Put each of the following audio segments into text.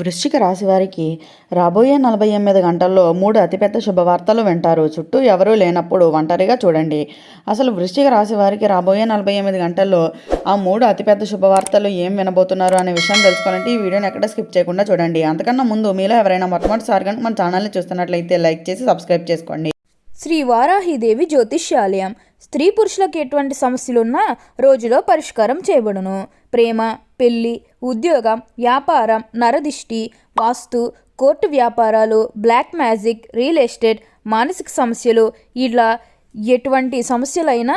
వృశ్చిక రాశి వారికి రాబోయే నలభై ఎనిమిది గంటల్లో మూడు అతిపెద్ద శుభవార్తలు వింటారు. చుట్టూ ఎవరూ లేనప్పుడు ఒంటరిగా చూడండి. అసలు వృశ్చిక రాశి వారికి రాబోయే నలభై ఎనిమిది గంటల్లో ఆ మూడు అతిపెద్ద శుభవార్తలు ఏం వినబోతున్నారు అనే విషయం తెలుసుకోవాలంటే ఈ వీడియోని ఎక్కడ స్కిప్ చేయకుండా చూడండి. అంతకన్నా ముందు మీలో ఎవరైనా మొట్టమొదటిసారి కనుక మన ఛానల్ని చూస్తున్నట్లయితే లైక్ చేసి సబ్స్క్రైబ్ చేసుకోండి. శ్రీ వారాహిదేవి జ్యోతిష్యాలయం. స్త్రీ పురుషులకు ఎటువంటి సమస్యలున్నా రోజులో పరిష్కారం చేయబడును. ప్రేమ పెళ్ళి ఉద్యోగం వ్యాపారం నరదిష్టి వాస్తు కోర్టు వ్యాపారాలు బ్లాక్ మ్యాజిక్ రియల్ ఎస్టేట్ మానసిక సమస్యలు ఇలా ఎటువంటి సమస్యలైనా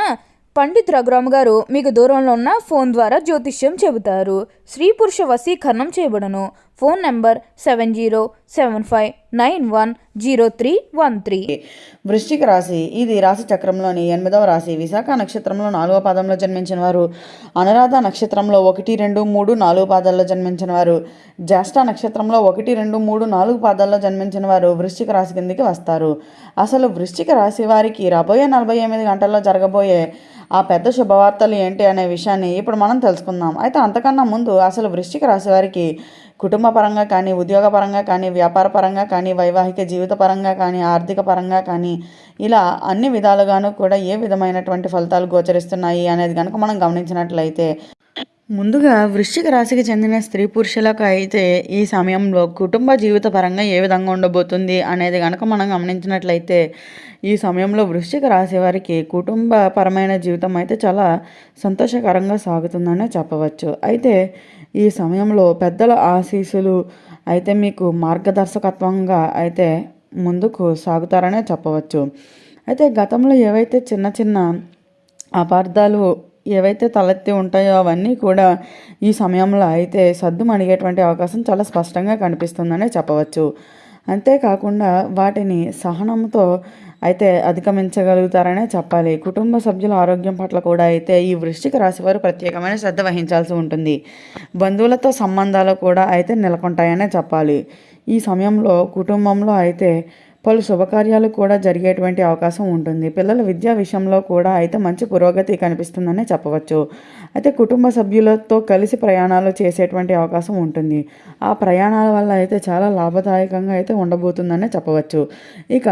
పండిత్ రఘురామ్ గారు మీకు దూరంలో ఉన్న ఫోన్ ద్వారా జ్యోతిష్యం చెబుతారు. స్త్రీ పురుష వశీకరణం చేయబడను. Phone number seven zero seven five nine one zero three one three. వృశ్చిక రాశి. ఇది రాశి చక్రంలోని ఎనిమిదవ రాశి. విశాఖ నక్షత్రంలో నాలుగవ పాదంలో జన్మించిన వారు. అనురాధ నక్షత్రంలో ఒకటి రెండు మూడు నాలుగు పాదాల్లో జన్మించిన వారు. జ్యేష్ఠ నక్షత్రంలో ఒకటి రెండు మూడు నాలుగు పాదాల్లో జన్మించిన వారు వృశ్చిక రాశి కిందికి వస్తారు. అసలు వృశ్చిక రాశి వారికి రాబోయే నలభై ఎనిమిది గంటల్లో జరగబోయే ఆ పెద్ద శుభవార్తలు ఏంటి అనే విషయాన్ని ఇప్పుడు మనం తెలుసుకుందాం. అయితే అంతకన్నా ముందు అసలు వృశ్చిక రాశి వారికి కుటుంబ పరంగా కానీ ఉద్యోగ పరంగా కానీ వ్యాపార పరంగా కానీ వైవాహిక జీవిత పరంగా కానీ ఆర్థిక పరంగా కానీ ఇలా అన్ని విధాలుగాను కూడా ఏ విధమైనటువంటి ఫలితాలు గోచరిస్తున్నాయి అనేది కనుక మనం గమనించినట్లయితే ముందుగా వృశ్చిక రాశికి చెందిన స్త్రీ పురుషులకు అయితే ఈ సమయంలో కుటుంబ జీవిత పరంగా ఏ విధంగా ఉండబోతుంది అనేది కనుక మనం గమనించినట్లయితే ఈ సమయంలో వృశ్చిక రాశి వారికి కుటుంబ పరమైన జీవితం అయితే చాలా సంతోషకరంగా సాగుతుందనే చెప్పవచ్చు. అయితే ఈ సమయంలో పెద్దల ఆశీస్సులు అయితే మీకు మార్గదర్శకత్వంగా అయితే ముందుకు సాగుతారనే చెప్పవచ్చు. అయితే గతంలో ఏవైతే చిన్న చిన్న అపార్థాలు ఏవైతే తలెత్తి ఉంటాయో అవన్నీ కూడా ఈ సమయంలో అయితే సద్దు అడిగేటువంటి అవకాశం చాలా స్పష్టంగా కనిపిస్తుందనే చెప్పవచ్చు. అంతేకాకుండా వాటిని సహనంతో అయితే అధిగమించగలుగుతారనే చెప్పాలి. కుటుంబ సభ్యుల ఆరోగ్యం పట్ల కూడా అయితే ఈ వృష్టిక రాశి వారు ప్రత్యేకమైన శ్రద్ధ వహించాల్సి ఉంటుంది. బంధువులతో సంబంధాలు కూడా అయితే నెలకొంటాయనే చెప్పాలి. ఈ సమయంలో కుటుంబంలో అయితే పలు శుభకార్యాలు కూడా జరిగేటువంటి అవకాశం ఉంటుంది. పిల్లల విద్యా విషయంలో కూడా అయితే మంచి పురోగతి కనిపిస్తుందనే చెప్పవచ్చు. అయితే కుటుంబ సభ్యులతో కలిసి ప్రయాణాలు చేసేటువంటి అవకాశం ఉంటుంది. ఆ ప్రయాణాల వల్ల అయితే చాలా లాభదాయకంగా అయితే ఉండబోతుందనే చెప్పవచ్చు. ఇక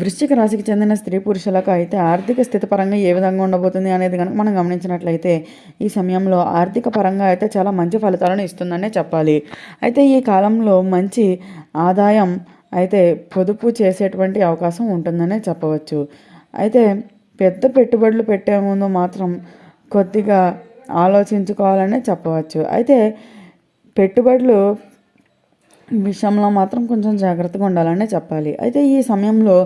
వృశ్చిక రాశికి చెందిన స్త్రీ పురుషులకు అయితే ఆర్థిక స్థితి పరంగా ఏ విధంగా ఉండబోతుంది అనేది కనుక మనం గమనించినట్లయితే ఈ సమయంలో ఆర్థిక పరంగా అయితే చాలా మంచి ఫలితాలను ఇస్తుందనే చెప్పాలి. అయితే ఈ కాలంలో మంచి ఆదాయం అయితే పొదుపు చేసేటువంటి అవకాశం ఉంటుందనే చెప్పవచ్చు. అయితే పెద్ద పెట్టుబడులు పెట్టే ముందు మాత్రం కొద్దిగా ఆలోచించుకోవాలనే చెప్పవచ్చు. అయితే పెట్టుబడులు విషయంలో మాత్రం కొంచెం జాగ్రత్తగా ఉండాలనే చెప్పాలి. అయితే ఈ సమయంలో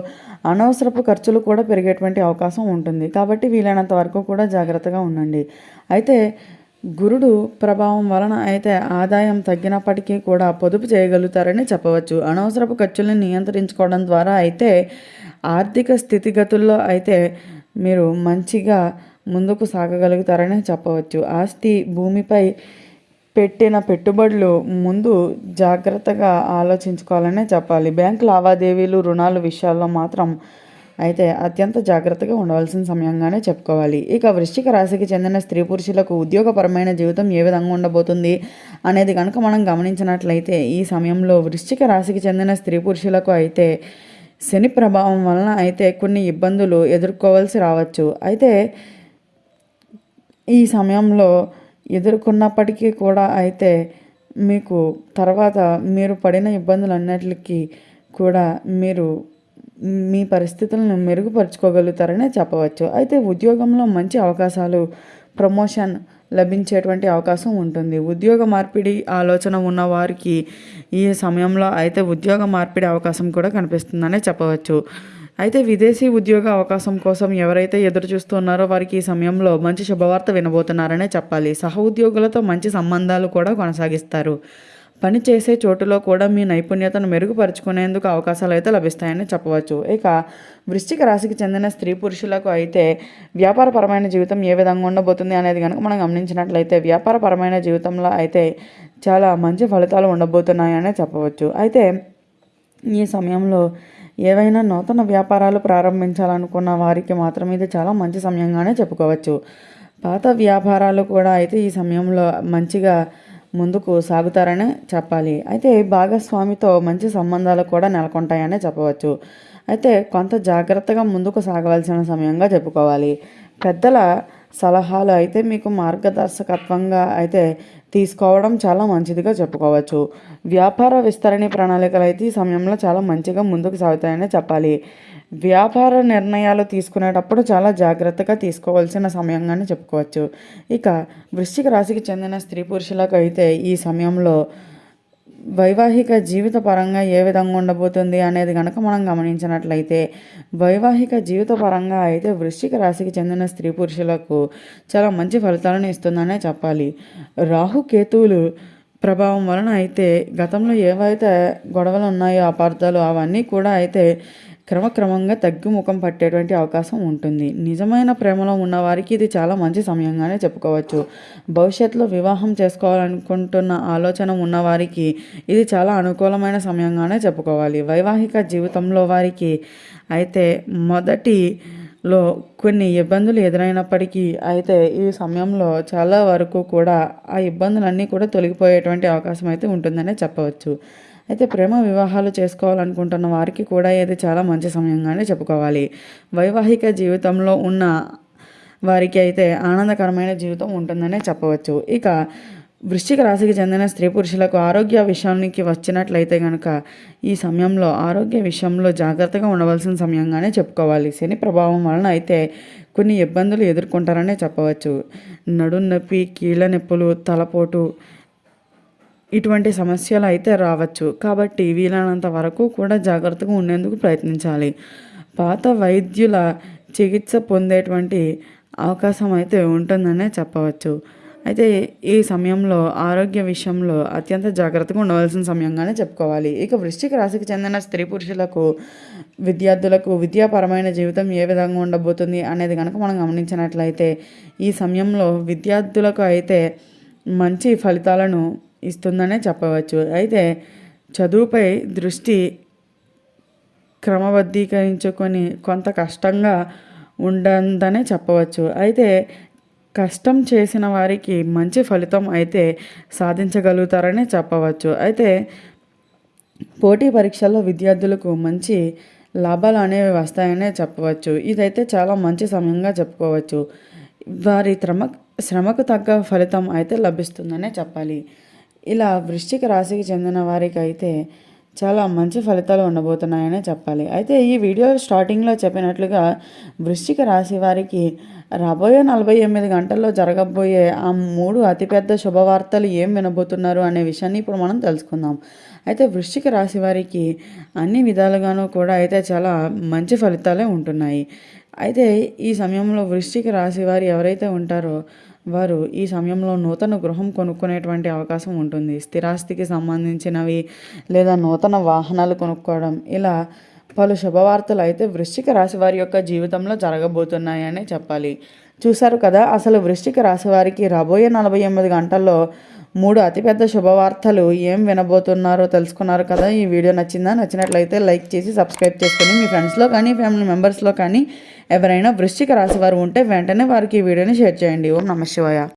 అనవసరపు ఖర్చులు కూడా పెరిగేటువంటి అవకాశం ఉంటుంది. కాబట్టి వీలైనంత వరకు కూడా జాగ్రత్తగా ఉండండి. అయితే గురుడు ప్రభావం వలన అయితే ఆదాయం తగ్గినప్పటికీ కూడా పొదుపు చేయగలుగుతారని చెప్పవచ్చు. అనవసరపు ఖర్చులను నియంత్రించుకోవడం ద్వారా అయితే ఆర్థిక స్థితిగతుల్లో అయితే మీరు మంచిగా ముందుకు సాగగలుగుతారని చెప్పవచ్చు. ఆస్తి భూమిపై పెట్టిన పెట్టుబడులు ముందు జాగ్రత్తగా ఆలోచించుకోవాలనే చెప్పాలి. బ్యాంక్ లావాదేవీలు రుణాల విషయాల్లో మాత్రం అయితే అత్యంత జాగ్రత్తగా ఉండవలసిన సమయంగానే చెప్పుకోవాలి. ఇక వృశ్చిక రాశికి చెందిన స్త్రీ పురుషులకు ఉద్యోగపరమైన జీవితం ఏ విధంగా ఉండబోతుంది అనేది కనుక మనం గమనించినట్లయితే ఈ సమయంలో వృశ్చిక రాశికి చెందిన స్త్రీ పురుషులకు అయితే శని ప్రభావం వలన అయితే కొన్ని ఇబ్బందులు ఎదుర్కోవాల్సి రావచ్చు. అయితే ఈ సమయంలో ఎదుర్కొన్నప్పటికీ కూడా అయితే మీకు తర్వాత మీరు పడిన ఇబ్బందులన్నిటికీ కూడా మీరు మీ పరిస్థితులను మెరుగుపరుచుకోగలుగుతారనే చెప్పవచ్చు. అయితే ఉద్యోగంలో మంచి అవకాశాలు ప్రమోషన్ లభించేటువంటి అవకాశం ఉంటుంది. ఉద్యోగ మార్పిడి ఆలోచన ఉన్న వారికి ఈ సమయంలో అయితే ఉద్యోగ మార్పిడి అవకాశం కూడా కనిపిస్తుందనే చెప్పవచ్చు. అయితే విదేశీ ఉద్యోగ అవకాశం కోసం ఎవరైతే ఎదురు చూస్తున్నారో వారికి ఈ సమయంలో మంచి శుభవార్త వినబోతున్నారనే చెప్పాలి. సహ ఉద్యోగులతో మంచి సంబంధాలు కూడా కొనసాగిస్తారు. పని చేసే చోటులో కూడా మీ నైపుణ్యతను మెరుగుపరుచుకునేందుకు అవకాశాలు అయితే లభిస్తాయని చెప్పవచ్చు. ఇక వృశ్చిక రాశికి చెందిన స్త్రీ పురుషులకు అయితే వ్యాపారపరమైన జీవితం ఏ విధంగా ఉండబోతుంది అనేది కనుక మనం గమనించినట్లయితే వ్యాపారపరమైన జీవితంలో అయితే చాలా మంచి ఫలితాలు ఉండబోతున్నాయనే చెప్పవచ్చు. అయితే ఈ సమయంలో ఏవైనా నూతన వ్యాపారాలు ప్రారంభించాలనుకున్న వారికి మాత్రం ఇది చాలా మంచి సమయంగానే చెప్పుకోవచ్చు. పాత వ్యాపారాలు కూడా అయితే ఈ సమయంలో మంచిగా ముందుకు సాగుతారనే చెప్పాలి. అయితే భాగస్వామితో మంచి సంబంధాలు కూడా నెలకొంటాయనే చెప్పవచ్చు. అయితే కొంత జాగ్రత్తగా ముందుకు సాగవలసిన సమయంగా చెప్పుకోవాలి. పెద్దల సలహాలు అయితే మీకు మార్గదర్శకత్వంగా అయితే తీసుకోవడం చాలా మంచిదిగా చెప్పుకోవచ్చు. వ్యాపార విస్తరణ ప్రణాళికలు అయితే ఈ సమయంలో చాలా మంచిగా ముందుకు సాగుతాయని చెప్పాలి. వ్యాపార నిర్ణయాలు తీసుకునేటప్పుడు చాలా జాగ్రత్తగా తీసుకోవాల్సిన సమయంగానే చెప్పుకోవచ్చు. ఇక వృశ్చిక రాశికి చెందిన స్త్రీ పురుషులకు అయితే ఈ సమయంలో వైవాహిక జీవిత పరంగా ఏ విధంగా ఉండబోతుంది అనేది కనుక మనం గమనించినట్లయితే వైవాహిక జీవిత పరంగా అయితే వృశ్చిక రాశికి చెందిన స్త్రీ పురుషులకు చాలా మంచి ఫలితాలను ఇస్తుందనే చెప్పాలి. రాహు కేతువులు ప్రభావం వలన అయితే గతంలో ఏవైతే గొడవలు ఉన్నాయో అపార్థాలు అవన్నీ కూడా అయితే క్రమక్రమంగా తగ్గుముఖం పట్టేటువంటి అవకాశం ఉంటుంది. నిజమైన ప్రేమలో ఉన్న వారికి ఇది చాలా మంచి సమయంగానే చెప్పుకోవచ్చు. భవిష్యత్తులో వివాహం చేసుకోవాలనుకుంటున్న ఆలోచన ఉన్నవారికి ఇది చాలా అనుకూలమైన సమయంగానే చెప్పుకోవాలి. వైవాహిక జీవితంలో వారికి అయితే మొదటిలో కొన్ని ఇబ్బందులు ఎదురైనప్పటికీ అయితే ఈ సమయంలో చాలా వరకు కూడా ఆ ఇబ్బందులన్నీ కూడా తొలగిపోయేటువంటి అవకాశం అయితే ఉంటుందనే చెప్పవచ్చు. అయితే ప్రేమ వివాహాలు చేసుకోవాలనుకుంటున్న వారికి కూడా ఇది చాలా మంచి సమయంగానే చెప్పుకోవాలి. వైవాహిక జీవితంలో ఉన్న వారికి అయితే ఆనందకరమైన జీవితం ఉంటుందనే చెప్పవచ్చు. ఇక వృశ్చిక రాశికి చెందిన స్త్రీ పురుషులకు ఆరోగ్య విషయానికి వచ్చినట్లయితే కనుక ఈ సమయంలో ఆరోగ్య విషయంలో జాగ్రత్తగా ఉండవలసిన సమయంగానే చెప్పుకోవాలి. శని ప్రభావం వలన అయితే కొన్ని ఇబ్బందులు ఎదుర్కొంటారనే చెప్పవచ్చు. నడుం నొప్పి కీళ్ళ నొప్పులు తలపోటు ఇటువంటి సమస్యలు అయితే రావచ్చు. కాబట్టి వీలైనంత వరకు కూడా జాగ్రత్తగా ఉండేందుకు ప్రయత్నించాలి. పాత వైద్యుల చికిత్స పొందేటువంటి అవకాశం అయితే ఉంటుందనే చెప్పవచ్చు. అయితే ఈ సమయంలో ఆరోగ్య విషయంలో అత్యంత జాగ్రత్తగా ఉండవలసిన సమయంగానే చెప్పుకోవాలి. ఇక వృశ్చిక రాశికి చెందిన స్త్రీ పురుషులకు విద్యార్థులకు విద్యాపరమైన జీవితం ఏ విధంగా ఉండబోతుంది అనేది కనుక మనం గమనించినట్లయితే ఈ సమయంలో విద్యార్థులకు అయితే మంచి ఫలితాలను ఇస్తుందనే చెప్పవచ్చు. అయితే చదువుపై దృష్టి క్రమబద్ధీకరించుకొని కొంత కష్టంగా ఉండందనే చెప్పవచ్చు. అయితే కష్టం చేసిన వారికి మంచి ఫలితం అయితే సాధించగలుగుతారని చెప్పవచ్చు. అయితే పోటీ పరీక్షల్లో విద్యార్థులకు మంచి లాభాలు అనేవి వస్తాయనే చెప్పవచ్చు. ఇదైతే చాలా మంచి సమయంగా చెప్పుకోవచ్చు. వారి శ్రమ శ్రమకు తగ్గ ఫలితం అయితే లభిస్తుందనే చెప్పాలి. ఇలా వృశ్చిక రాశికి చెందిన వారికి అయితే చాలా మంచి ఫలితాలు ఉండబోతున్నాయనే చెప్పాలి. అయితే ఈ వీడియో స్టార్టింగ్లో చెప్పినట్లుగా వృశ్చిక రాశి వారికి రాబోయే నలభై ఎనిమిది గంటల్లో జరగబోయే ఆ మూడు అతిపెద్ద శుభవార్తలు ఏం వినబోతున్నారు అనే విషయాన్ని ఇప్పుడు మనం తెలుసుకుందాం. అయితే వృశ్చిక రాశి వారికి అన్ని విధాలుగాను కూడా అయితే చాలా మంచి ఫలితాలే ఉంటున్నాయి. అయితే ఈ సమయంలో వృశ్చిక రాశి వారు ఎవరైతే ఉంటారో వారు ఈ సమయంలో నూతన గృహం కొనుక్కునేటువంటి అవకాశం ఉంటుంది. స్థిరాస్తికి సంబంధించినవి లేదా నూతన వాహనాలు కొనుక్కోవడం ఇలా పలు శుభవార్తలు అయితే వృశ్చిక రాశి వారి యొక్క జీవితంలో జరగబోతున్నాయని చెప్పాలి. చూశారు కదా అసలు వృశ్చిక రాశి వారికి రాబోయే నలభై ఎనిమిది గంటల్లో మూడు అతిపెద్ద శుభవార్తలు ఏం వినబోతున్నారో తెలుసుకున్నారు కదా. ఈ వీడియో నచ్చిందా? నచ్చినట్లయితే లైక్ చేసి సబ్స్క్రైబ్ చేసుకొని మీ ఫ్రెండ్స్లో కానీ ఫ్యామిలీ మెంబర్స్లో కానీ ఎవరైనా వృశ్చిక రాశి వారు ఉంటే వెంటనే వారికి ఈ వీడియోని షేర్ చేయండి. ఓం నమ శివాయ.